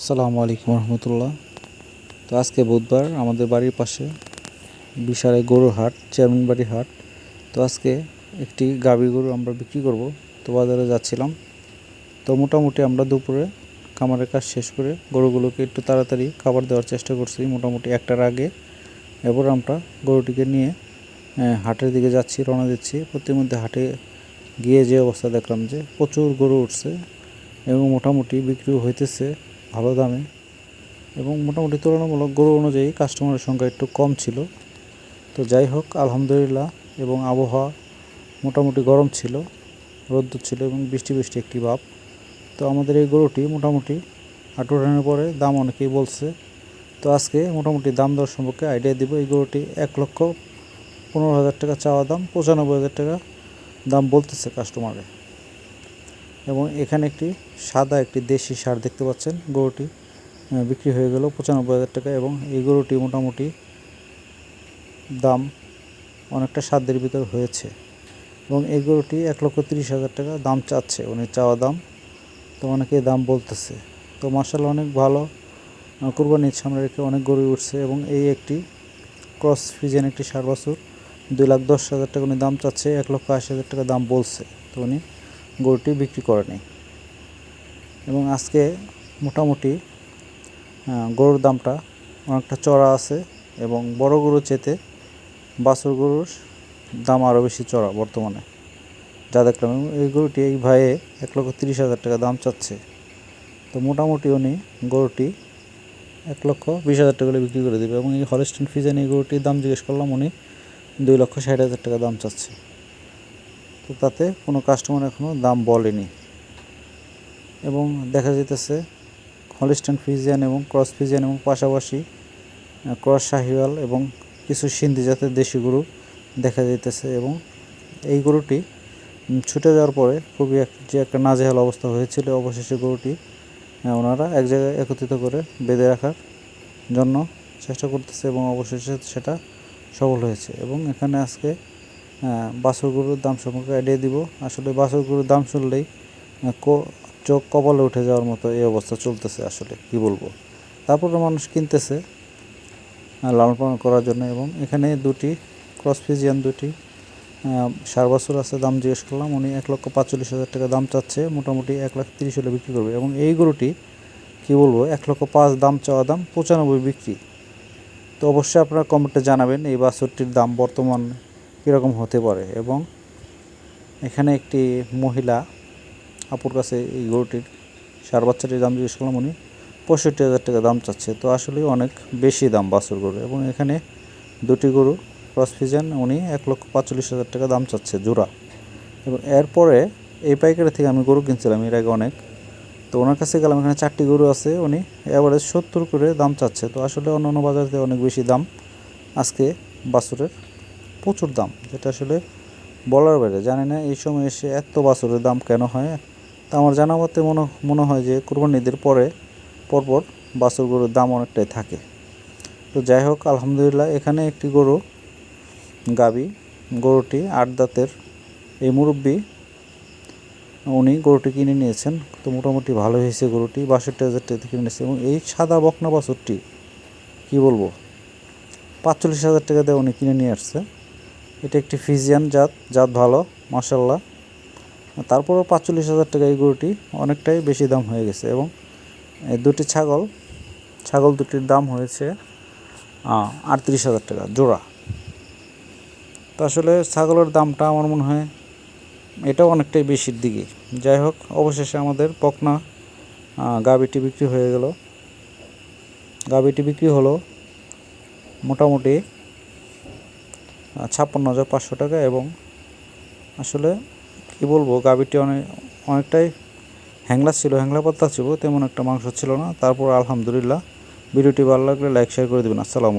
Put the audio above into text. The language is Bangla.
আসসালামু আলাইকুম রহমতুল্লাহ। তো আজকে বুধবার আমাদের বাড়ির পাশে বিশাল এক গরুর হাট, চেয়ারম্যান বাড়ির হাট। তো আজকে একটি গাভী গরু আমরা বিক্রি করব। তো বাজারে যাচ্ছিলাম। তো মোটামুটি আমরা দুপুরে খামারের কাজ শেষ করে গরুগুলোকে একটু তাড়াতাড়ি খাবার দেওয়ার চেষ্টা করছি, মোটামুটি একটার আগে। এরপর আমরা গরুটিকে নিয়ে হাটের দিকে যাচ্ছি, রওনা দিচ্ছি। প্রতিমধ্যে হাটে গিয়ে যে অবস্থা দেখলাম যে প্রচুর গরু উঠছে এবং মোটামুটি বিক্রিও হইতেছে। ভালো দামে এবং মোটামুটি তুলনামূলক গরু অনুযায়ী কাস্টমারের সংখ্যা একটু কম ছিল। তো যাই হোক, আলহামদুলিল্লাহ এবং আবহাওয়া মোটামুটি গরম ছিল, রোদ্দুর ছিল এবং বৃষ্টি বৃষ্টি একটি ভাব। তো আমাদের এই গরুটি মোটামুটি হাঁটু ওঠানোর পরে দাম অনেকেই বলছে। তো আজকে মোটামুটি দাম দর সম্পর্কে আইডিয়া দিব। এই গরুটি এক লক্ষ পনেরো হাজার টাকা চাওয়া দাম, পঁচানব্বই হাজার টাকা দাম বলতেছে কাস্টমারে এবং এখানে একটি সাদা একটি দেশি সার দেখতে পাচ্ছেন। গরুটি বিক্রি হয়ে গেল পঁচানব্বই হাজার টাকা এবং এই গরুটি মোটামুটি দাম অনেকটা সাধ্যের ভিতর হয়েছে এবং এই গরুটি এক লক্ষ তিরিশ হাজার টাকা দাম চাচ্ছে, উনি চাওয়া দাম। তো অনেকে দাম বলতেছে। তো মার্শাল অনেক ভালো কুরবানির সামনে রেখে অনেক গরু উঠছে এবং এই একটি ক্রস ফিজেন একটি সার বাছুর দুই লাখ দশ হাজার টাকা উনি দাম চাচ্ছে, এক লক্ষ আশি হাজার টাকা দাম বলছে। তো উনি গরুটি বিক্রি করেনি এবং আজকে মোটামুটি গরুর দামটা অনেকটা চড়া আছে এবং বড় গরু চেতে বাছুর গরুর দাম আরও বেশি চড়া বর্তমানে। যা দেখলাম এই গরুটি এই ভাইয়ে এক লক্ষ তিরিশ হাজার টাকা দাম চাচ্ছে। তো মোটামুটি উনি গরুটি এক লক্ষ বিশ হাজার টাকা করে বিক্রি করে দেবে এবং এই হলস্টেন ফিজেন এই গরুটির দাম জিজ্ঞেস করলাম, উনি দুই লক্ষ ষাট হাজার টাকা দাম চাচ্ছে। তো তাতে কোনো কাস্টমার এখনও দাম বলেনি। এবং দেখা যেতেছে হলিস্টান ফিজিয়ান এবং ক্রস ফিজিয়ান এবং পাশাপাশি ক্রস শাহিওয়াল এবং কিছু সিন্ধি জাতের দেশি গরু দেখা যাইতেছে এবং এই গরুটি ছুটে যাওয়ার পরে খুবই এক, যে একটা নাজেহাল অবস্থা হয়েছিল অবশেষে গরুটি ওনারা এক জায়গায় একত্রিত করে বেঁধে রাখার জন্য চেষ্টা করতেছে এবং অবশেষে সেটা সফল হয়েছে। এবং এখানে আজকে বাছুর গরুর দাম সম্পর্কে আইডিয়া দিব। আসলে বাছুর গরুর দাম শুনলেই চোখ কপালে উঠে যাওয়ার মতো এই অবস্থা চলতেছে আসলে, কি বলব? তারপরে মানুষ কিনতেছে লালন পালন করার জন্য এবং এখানে দুটি ক্রস ফিজিয়ান দুটি সার বাছুর আছে, দাম জিজ্ঞেস করলাম, উনি এক লক্ষ পাঁচচল্লিশ হাজার টাকা দাম চাচ্ছে, মোটামুটি এক লাখ তিরিশ হলে বিক্রি করবে এবং এই গরুটি, কি বলব, এক লক্ষ পাঁচ দাম চাওয়া দাম পঁচানব্বই বিক্রি। তো অবশ্যই আপনারা কমেন্টে জানাবেন এই বাছুরটির দাম বর্তমান কীরকম হতে পারে এবং এখানে একটি মহিলা আপুর কাছে এই গরুটির সার বাচ্চাটির দাম জিজ্ঞেস করলাম উনি, পঁয়ষট্টি হাজার টাকা দাম চাচ্ছে। তো আসলে অনেক বেশি দাম বাছুর গরু এবং এখানে দুটি গরু ক্রস ফিজান উনি এক লক্ষ পাঁচচল্লিশ হাজার টাকা দাম চাচ্ছে জোড়া। এবং এরপরে এই পাইকারি থেকে আমি গরু কিনছিলাম এর আগে অনেক। তো ওনার কাছে গেলাম, এখানে চারটি গরু আছে, উনি এবারে সত্তর করে দাম চাচ্ছে। তো আসলে অন্য অন্য বাজার থেকে অনেক বেশি দাম আজকে বাছুরের প্রচুর দাম, যেটা আসলে বলার বাইরে। জানি না এই সময় এসে এত বাছুরের দাম কেন হয়। তা আমার জানা মতে মনে মনে হয় যে কোরবানিদের পরে, পরপর বাছুর গরুর দাম অনেকটাই থাকে। তো যাই হোক, আলহামদুলিল্লাহ, এখানে একটি গরু, গাবি, গরুটি আট দাঁতের। এই মুরব্বী, উনি গরুটি কিনে নিয়েছেন। তো মোটামুটি ভালো হয়েছে গরুটি, বাষট্টি হাজার টাকা কিনে নিয়েছে। এবং এই সাদা বকনা বাছুরটি, কী বলব, পাঁচচল্লিশ হাজার টাকা দিয়ে উনি কিনে নিয়ে আসছে। এটা একটি ফিজিয়ান জাত জাত ভালো মাসাল্লাহ তারপরও পাঁচচল্লিশ হাজার টাকা এই গরুটি, অনেকটাই বেশি দাম হয়ে গেছে এবং দুটি ছাগল ছাগল দুটির দাম হয়েছে আটত্রিশ হাজার টাকা, জোড়া। তো আসলে ছাগলের দামটা আমার মনে হয় এটাও অনেকটাই বেশির দিকে। যাই হোক, অবশেষে আমাদের পকনা গাভীটি বিক্রি হয়ে গেল। গাভীটি বিক্রি হলো মোটামুটি ছাপ্পান্ন হাজার পাঁচশো টাকা এবং আসলে কি বলব, গাভীটি অনেক, অনেকটাই হ্যাংলা ছিল, হ্যাংলা পাত্তা ছিল, তেমন একটা মাংস ছিল না। তারপর আলহামদুলিল্লাহ, ভিডিওটি ভালো লাগলে লাইক শেয়ার করে দেবেন। আসসালামু